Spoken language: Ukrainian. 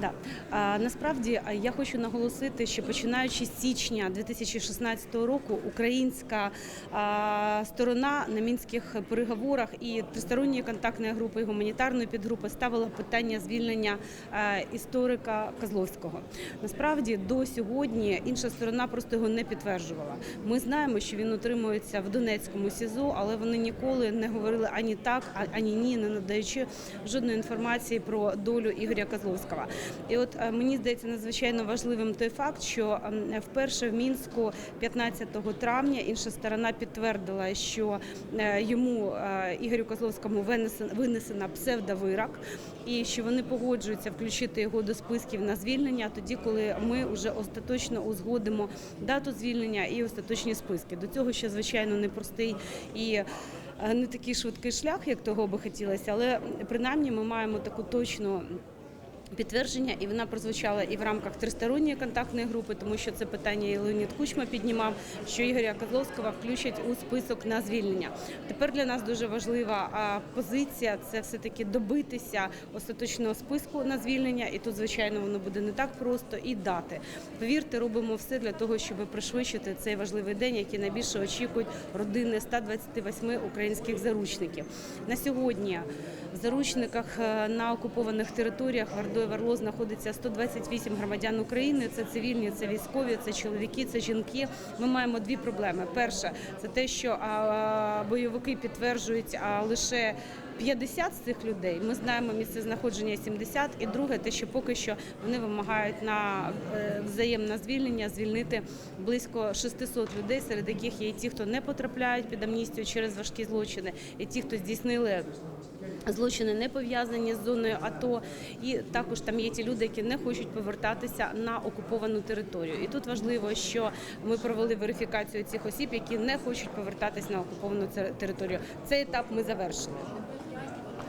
Да. А, насправді я хочу наголосити, що починаючи з січня 2016 року українська а, сторона на мінських переговорах і тристоронньої контактної групи і гуманітарної підгрупи ставила питання звільнення а, історика Козловського. Насправді до сьогодні інша сторона просто його не підтверджувала. Ми знаємо, що він утримується в Донецькому СІЗО, але вони ніколи не говорили ані так, ані ні, не надаючи жодної інформації про долю Ігоря Козловського. І от е, мені здається надзвичайно важливим той факт, що ем, вперше в мінську 15 травня інша сторона підтвердила, що е, йому е, Ігорю Козловському винесена, псевдовирок, і що вони погоджуються включити його до списків на звільнення тоді, коли ми вже остаточно узгодимо дату звільнення і остаточні списки. До цього ще звичайно непростий і не такий швидкий шлях, як того би хотілося, але принаймні ми маємо таку точну. Підтвердження, і вона прозвучала і в рамках тристоронньої контактної групи, тому що це питання і Леонід Кучма піднімав, що Ігоря Козловського включать у список на звільнення. Тепер для нас дуже важлива позиція це все-таки добитися остаточного списку на звільнення, і тут, звичайно, воно буде не так просто і дати. Повірте, робимо все для того, щоб пришвидшити цей важливий день, який найбільше очікують родини 128 українських заручників. На сьогодні в заручниках е, на окупованих територіях Вардою Варло знаходиться 128 громадян України. Це цивільні, це військові, це чоловіки, це жінки. Ми маємо дві проблеми. Перша це те, що бойовики підтверджують лише 50 з цих людей. Ми знаємо місце знаходження 70. І друге, те, що поки що вони вимагають на е, взаємне звільнення звільнити близько 600 людей, серед яких є і ті, хто не потрапляють під амністію через важкі злочини, і ті, хто здійснили. Злочини не пов'язані з зоною АТО, і також там є ті люди, які не хочуть повертатися на окуповану територію. І тут важливо, що ми провели верифікацію цих осіб, які не хочуть повертатися на окуповану територію. Цей етап ми завершили.